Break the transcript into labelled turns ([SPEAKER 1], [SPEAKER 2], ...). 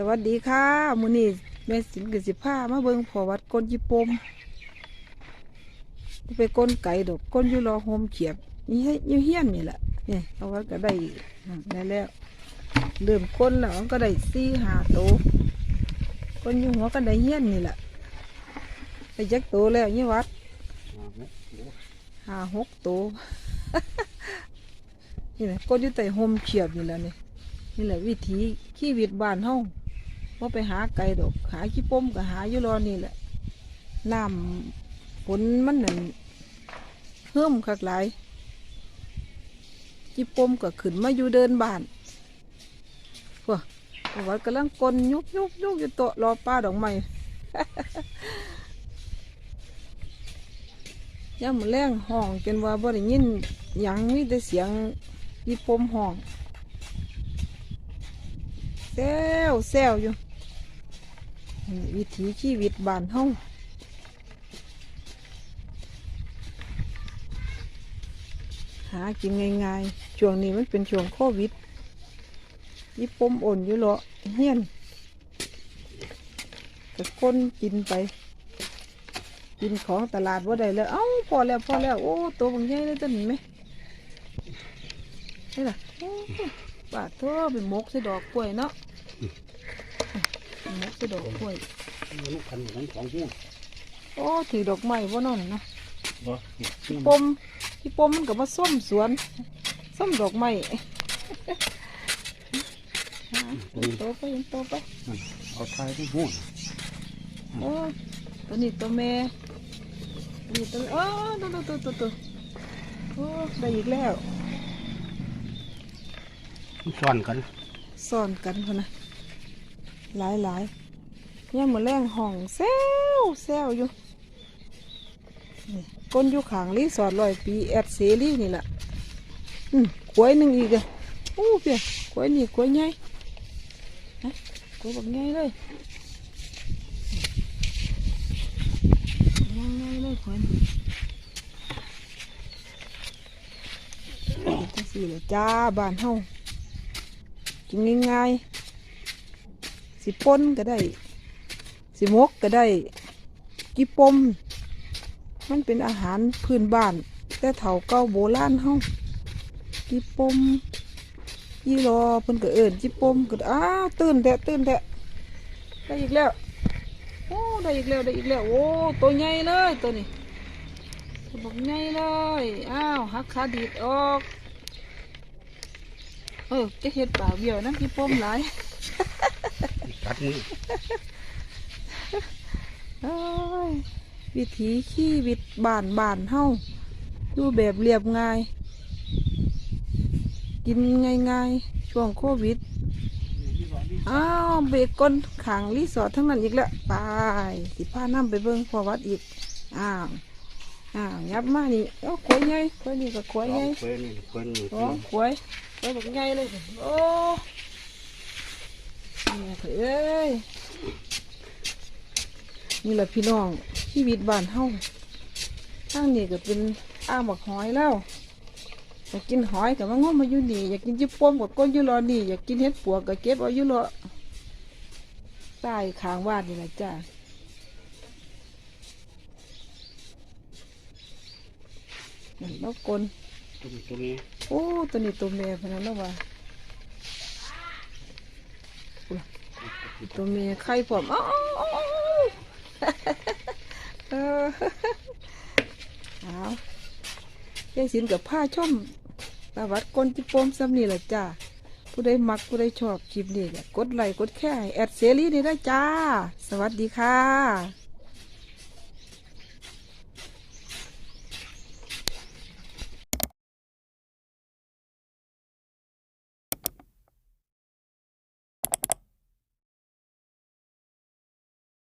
[SPEAKER 1] สวัสดีค่ะมื้อนี้แม่สินกับสิพามาเบิ่งพอวัดก้นญี่ปมบ่ไปก้นไก่ดอกก้นยูรอโฮมเขียบนี่ให้ยูเฮียนนี่แหละเนี่ยเอาวัดก็ได้ได้แล้วเริ่มก้นแล้วก็ได้สี่หาโตก้นยูหัวก็ได้เฮียนนี่แหละได้จักโตแล้วนี่วัดหาหกโตนี่แหละก้นยู่ใต้โฮมเขียบนี่แหละนี่นี่แหละวิถีชีวิตบ้านเฮา ว่าไปหาไก่ดอก หาขี้ปมก็หาอยู่รอนี่แหละน้ำฝนมันหนั่นเฮิ่มคักหลายขี้ปมก็ขึ้นมาอยู่เดินบ้านพวกวัดกำลังกลนยุบยุบยุบอยู่โต๊ะรอป้าดอกไม้ย่ามมือแรงห้องจนว่าบ่ได้ยินยังมีแต่เสียงขี้ปมห้องแซวแซวอยู่ วิถีชีวิตบ้านเฮาหากินง่ายๆช่วงนี้มันเป็นช่วงโควิดยิบปมอ่อนอยู่เหรอเฮียนก็ก้นกินไป กินของตลาดว่าได้แล้วเอ้าพอแล้วพอแล้วโอ้ตัวบางใหญ่เลยตัวนี้ไหมนี่ล่ะโอ้บาดเท่าเป็นมกใส่ดอกกล้วยเนาะ เป็นมกใส่ดอกกล้วย
[SPEAKER 2] มันลูกพันธุ์ของของหัว
[SPEAKER 1] โอ้ถือดอกไม้ว่นอนเนาะ
[SPEAKER 2] บ่
[SPEAKER 1] พี่ปมพี่ปมมันก็มาส้มสวนส้มดอกไม้หาโตไปยังโตไป
[SPEAKER 2] เอาทายที่หัว
[SPEAKER 1] โอ้ตัวนี้ตัวแม่ตัวนี้ตัวโอ้ตัวตัวตัวตัวตัวโอ้ได้อีกแล้ว
[SPEAKER 2] มันซ้อนกัน
[SPEAKER 1] ซ่อนกันพอนะหลายหลาย เนี่ยเหมือนแรงห้องแซวแซวอยู่นี่ก้นอยู่ขางรีสอร์ทลอยปีแอดเสรีนี่แหละอืมขวยหนึ่งอีกอะโอ้เพียขวยนี่ขวยใหญ่ฮะขวยแบบใหญ่เลยใหญ่ใหญ่เลยขวยนี่จังสี่เลยจ้าบ้านเฮากินง่ายๆสิป่นก็ได้ สิมกก็ได้กิปม มันเป็นอาหารพื้นบ้าน แต่เถาเก่าโบราณเฮากิปมยี่รอเพิ่นก็เอิญจิปมก็อ้าวตื่นแทะตื่นแทะได้อีกแล้วโอ้ได้อีกแล้วได้อีกแล้วโอ้ตัวใหญ่เลยตัวนี้ตัวบอกใหญ่เลยอ้าวหักขาดีดออกเออจะเห็ดป่าเบี้ยวน้ำพี่ป้มหลาย
[SPEAKER 2] กัดมือ
[SPEAKER 1] วิถีชีวิตบ้านบ้านเฮาอยู่แบบเรียบง่าย กินง่ายๆ ช่วงโควิด อ้าวเบรกก้นขังรีสอร์ททั้งนั้นอีกแล้วไปสิพาน้ำไปเบิ่งพอวัดอีก อ้าว อ้าวยับมานี่เอ้าขวยไงขวยนี่ก็ขวยไง
[SPEAKER 2] เคยนี่เคยนี่
[SPEAKER 1] โอ้ขวยขวยแบบไงเลย โอ้นี่เอ้ย นี่แหละพี่น้องชีวิตบ้านเฮาทางนี้ก็เป็นอ่างบักหอยแล้วอยากกินหอยกับมางมมาอยู่นี่อยากกินจิบปมกับก้นอยู่รอนี่อยากกินเห็ดปวกกับเก็บเอาอยู่รอใต้ขางวาดนี่แหละจ้านั่นแล้วกล
[SPEAKER 2] ตรงตรงนี้
[SPEAKER 1] โอ้ตัวนี้ตัวแม่พะนันแล้วว่าอุ๊ยตัวแม่ไข่ผมอ้าวอ้าวอ้าวอ้าว เออเอายายสินกับผ้าช่อมตาวัดก้นจิปมซ้ำนี่แหละจ้าผู้ใดมักผู้ใดชอบคลิปนี้ก็กดไลค์กดแค่แอดเซรีนี่ได้จ้า สวัสดีค่ะ